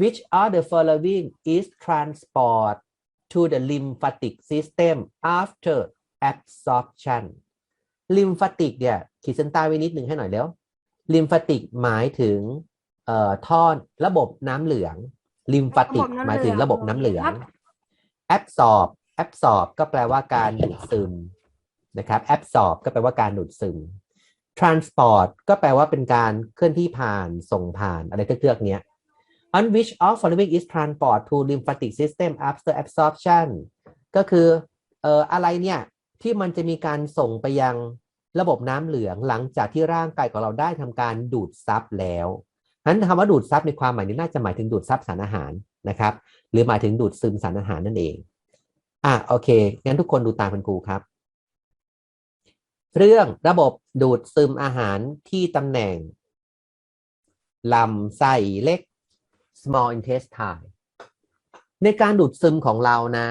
which of the following is transport to the lymphatic system after absorption lymphatic เนี่ยขีดเส้นใต้ไว้นิดหนึ่งให้หน่อยแล้ว lymphatic หมายถึงเอ่อท่อนระบบน้ำเหลือง lymphatic ระบบน้ำเหลืองหมายถึงระบบน้ำเหลืองครับ absorb absorb ก็แปลว่าการดูดซึมนะครับ absorb ก็แปลว่าการดูดซึม transport ก็แปลว่าเป็นการเคลื่อนที่ผ่านส่งผ่านอะไรเทือกๆเนี้ย on which of following is transport to lymphatic system after absorption ก็คือเอ่ออะไรเนี่ยที่มันจะมีการส่งไปยังระบบน้ำเหลืองหลังจากที่ร่างกายของเราได้ทำการดูดซับแล้วนั้นคำว่าดูดซับในความหมายนี้น่าจะหมายถึงดูดซับสารอาหารนะครับ หรือหมายถึงดูดซึมสารอาหารนั่นเอง อะโอเคงั้นทุกคนดูตามคุณครูครับ เรื่องระบบดูดซึมอาหารที่ตำแหน่งลำไส้เล็ก small intestine ในการดูดซึมของเรานะ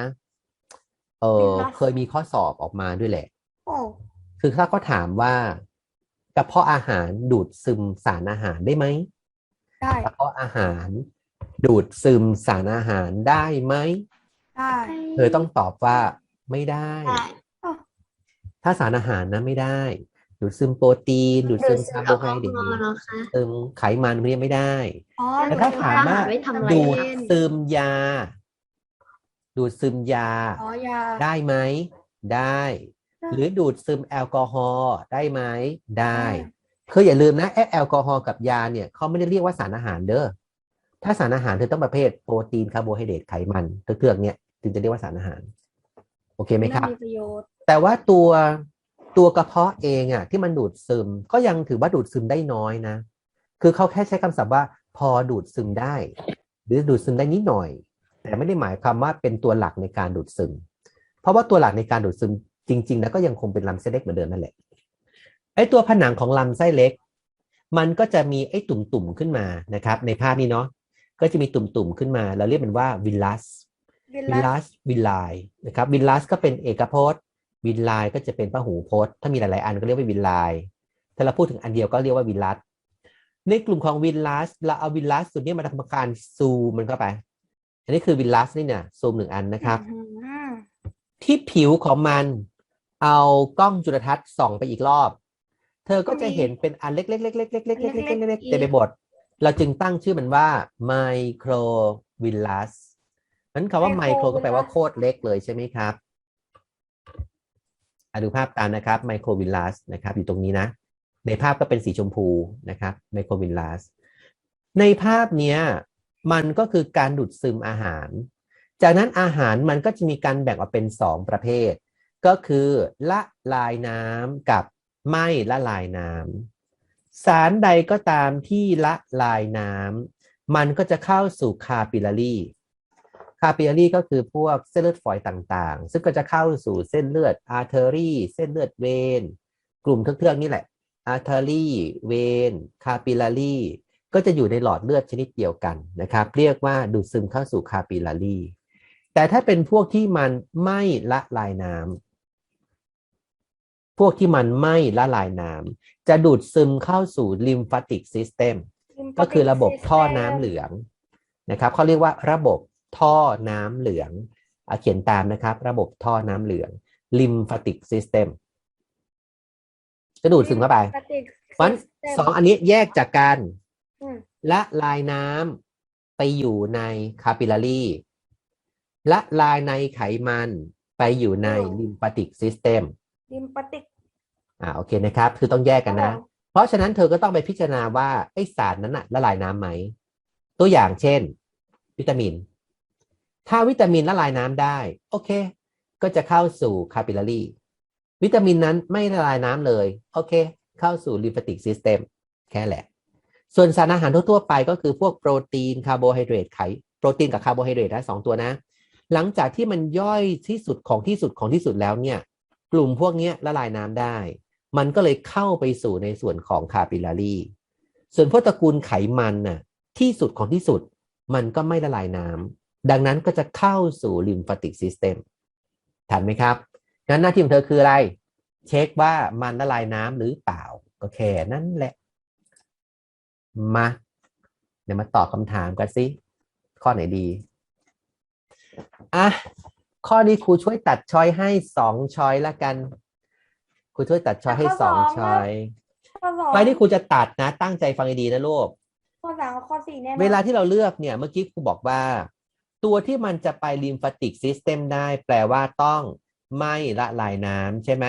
เออเป็นลักษณะเคยมีข้อสอบออกมาด้วยแหละโอ้คือถ้าเขาถามว่ากระเพาะอาหารดูดซึมสารอาหารได้ไหมได้กระเพาะอาหาร ดูดซึมสารอาหารได้ไหมได้เธอต้องตอบว่าไม่ได้ได้ถ้าสารอาหารนะไม่ได้ ดูดซึมโปรตีน ดูดซึมคาร์โบไฮเดรตดูดซึมแอลกอฮอล์เหรอคะซึมไขมันพวกนี้ไม่ได้อ๋อแต่ถ้าถามว่าไว้ทำอะไรดูดเล่นซึมยา ดูดซึมยาอ๋อยา ได้ไหม ได้ หรือดูดซึมแอลกอฮอล์ได้ไหม ได้คืออย่าลืมนะแอแอลกอฮอล์กับยาเนี่ยเขาไม่ได้เรียกว่าสารอาหารเด้อถ้าสารอาหารเธอต้องประเภทโปรตีนคาร์โบไฮเดรตไขมันเทือกๆเนี่ยถึงจะเรียกว่าสารอาหาร โอเคไหมครับมีประโยชน์แต่ว่าตัว ตัวกระเพาะเองอะที่มันดูดซึมก็ยังถือว่าดูดซึมได้น้อยนะ คือเขาแค่ใช้คำศัพท์ว่าพอดูดซึมได้ หรือดูดซึมได้นิดหน่อย แต่ไม่ได้หมายความว่าเป็นตัวหลักในการดูดซึม เพราะว่าตัวหลักในการดูดซึมจริง ๆ แล้วก็ยังคงเป็นลำไส้เล็กเหมือนเดิมนั่นแหละไอ้ตัวผนังของลำไส้เล็ก มันก็จะมีไอ้ตุ่มๆขึ้นมานะครับ ในภาพนี้เนาะก็จะมีตุ่มๆขึ้นมา เราเรียกมันว่าวิลลัสวิลวิลลัลัสสวิลไลนะครับวิลลัสก็เป็นเอกพจน์ วิลไลก็จะเป็นพหูพจน์ ถ้ามีหลาย ๆ อันก็เรียกว่าวิลไลถ้าเราพูดถึงอันเดียวก็เรียกว่าวิลลัสในกลุ่มของวิลลัสเราเอาวิลลัสตัวนี้มาทำการซูมมันเข้าไป อันนี้คือวิลลัสนี่เนี่ยซูมหนึ่งอันนะครับอืมที่ผิวของมันเอากล้องจุลทรรศน์ส่องไปอีกรอบ เธอก็จะเห็นเป็นอันเล็กๆๆๆๆๆๆๆๆๆเต็มไปหมดเราจึงตั้งชื่อมันว่าไมโครวิลลัสนั้นคำว่าไมโครก็แปลว่าโคตรเล็กเลยใช่ไหมครับอะ ดูภาพตามนะครับไมโครวิลลัสนะครับอยู่ตรงนี้นะ ในภาพก็เป็นสีชมพูนะครับไมโครวิลลัสในภาพเนี้ยมันก็คือการดูดซึมอาหาร จากนั้นอาหารมันก็จะมีการแบ่งออกเป็นสองประเภท ก็คือละลายน้ำกับไม่ละลายน้ำสารใดก็ตามที่ละลายน้ำมันก็จะเข้าสู่คาปิลารี คาปิลารีก็คือพวกเส้นเลือดฝอยต่างๆ ซึ่งก็จะเข้าสู่เส้นเลือดอาร์เทอรี่เส้นเลือดเวนกลุ่มเทือกๆนี่แหละอาร์เทอรี่เวนคาปิลารีก็จะอยู่ในหลอดเลือดชนิดเดียวกันนะครับ เรียกว่าดูดซึมเข้าสู่คาปิลารีแต่ถ้าเป็นพวกที่มันไม่ละลายน้ำพวกที่มันไม่ละลายน้ำจะดูดซึมเข้าสู่ lymphatic system ก็คือระบบท่อน้ำเหลืองนะครับเขาเรียกว่าระบบ ท่อน้ำเหลืองอะเขียนตามนะครับ ระบบท่อน้ำเหลือง lymphatic system จะดูดซึมเข้าไป Lymphatic เพราะฉะนั้น system สองอันนี้แยกจากกันอืมละลายน้ำไปอยู่ในคาปิลารีละลายในไขมันไปอยู่ใน lymphatic system ลิมปติกอ่าโอเคนะครับ คือต้องแยกกันนะครับผมเพราะฉะนั้นเธอก็ต้องไปพิจารณาว่าไอสารนั้นน่ะละลายน้ำไหม ตัวอย่างเช่น วิตามิน ถ้าวิตามินละลายน้ำได้ โอเค ก็จะเข้าสู่คาปิลารีวิตามินนั้นไม่ละลายน้ำเลย โอเค เข้าสู่ลิมฟาติกซิสเต็มแค่แหละ ส่วนสารอาหารทั่วๆไปก็คือพวกโปรตีนคาร์โบไฮเดรตไขโปรตีนกับคาร์โบไฮเดรตนะสองตัวนะ หลังจากที่มันย่อยที่สุดของที่สุดของที่สุดแล้วเนี่ย กลุ่มพวกนี้ละลายน้ำได้ มันก็เลยเข้าไปสู่ในส่วนของคาปิลารีส่วนพวกตระกูลไขมันน่ะที่สุดของที่สุด มันก็ไม่ละลายน้ำ ดังนั้นก็จะเข้าสู่ลิมฟาติกซิสเต็มทันไหมครับงั้นหน้าที่ของเธอคืออะไร เช็คว่ามันละลายน้ำหรือเปล่า ก็แค่นั้นแหละ มาเดี๋ยวมาตอบคำถามกันสิ ข้อไหนดี อะ ข้อนี้ครูช่วยตัดช้อยให้สองช้อยละกัน ครูช่วยตัดช้อยให้สองช้อยข้อสองไปที่ครูจะตัดนะ ตั้งใจฟังดีๆนะลูก ข้อสามกับข้อสี่แน่นอนเวลาที่เราเลือกเนี่ย เมื่อกี้ครูบอกว่า ตัวที่มันจะไปลิมฟาติกซิสเต็มได้ แปลว่าต้องไม่ละลายน้ำใช่ไหม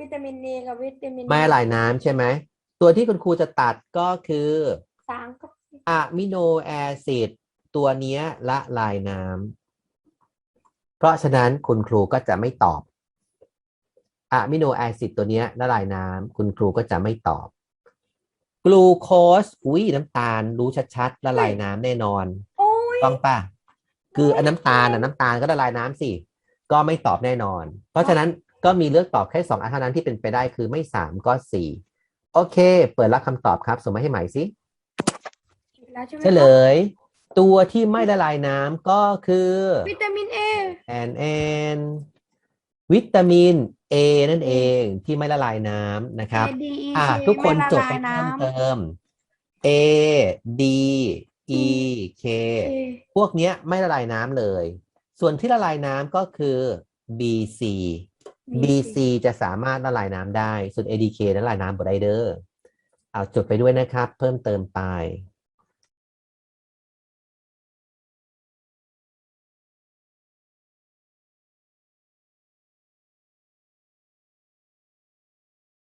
วิตามินเอกับวิตามินไม่ละลายน้ำใช่ไหมตัวที่คุณครูจะตัดก็คือสามกับสี่อะมิโนแอซิดตัวเนี้ยละลายน้ำเพราะฉะนั้นคุณครูก็จะไม่ตอบอะมิโนแอซิดตัวเนี้ยละลายน้ำคุณครูก็จะไม่ตอบกลูโคสอุ้ยน้ำตาลรู้ชัดๆละลายน้ำแน่นอนโอ้ย ต้องป่ะคืออันน้ำตาลอะน้ำตาลก็ละลายน้ำสิ ก็ไม่ตอบแน่นอน เพราะฉะนั้นก็มีเลือกตอบแค่สองอันเท่านั้นที่เป็นไปได้คือไม่สามก็สี่โอเค เปิดรับคำตอบครับ ส่งมาให้ใหม่สิผิดแล้วใช่ไหมเฉลย ตัวที่ไม่ละลายน้ำก็คือ วิตามินเอแอนแอนวิตามิน A นั่นเองที่ไม่ละลายน้ำนะครับดีอะทุกคนจดไปเพิ่มเติม A D E K พวกเนี้ยไม่ละลายน้ำเลย ส่วนที่ละลายน้ำก็คือ B C B C จะสามารถละลายน้ำได้ ส่วน A D K นั้นละลายน้ำบไดเดอร์เอาจดไปด้วยนะครับ เพิ่มเติมไป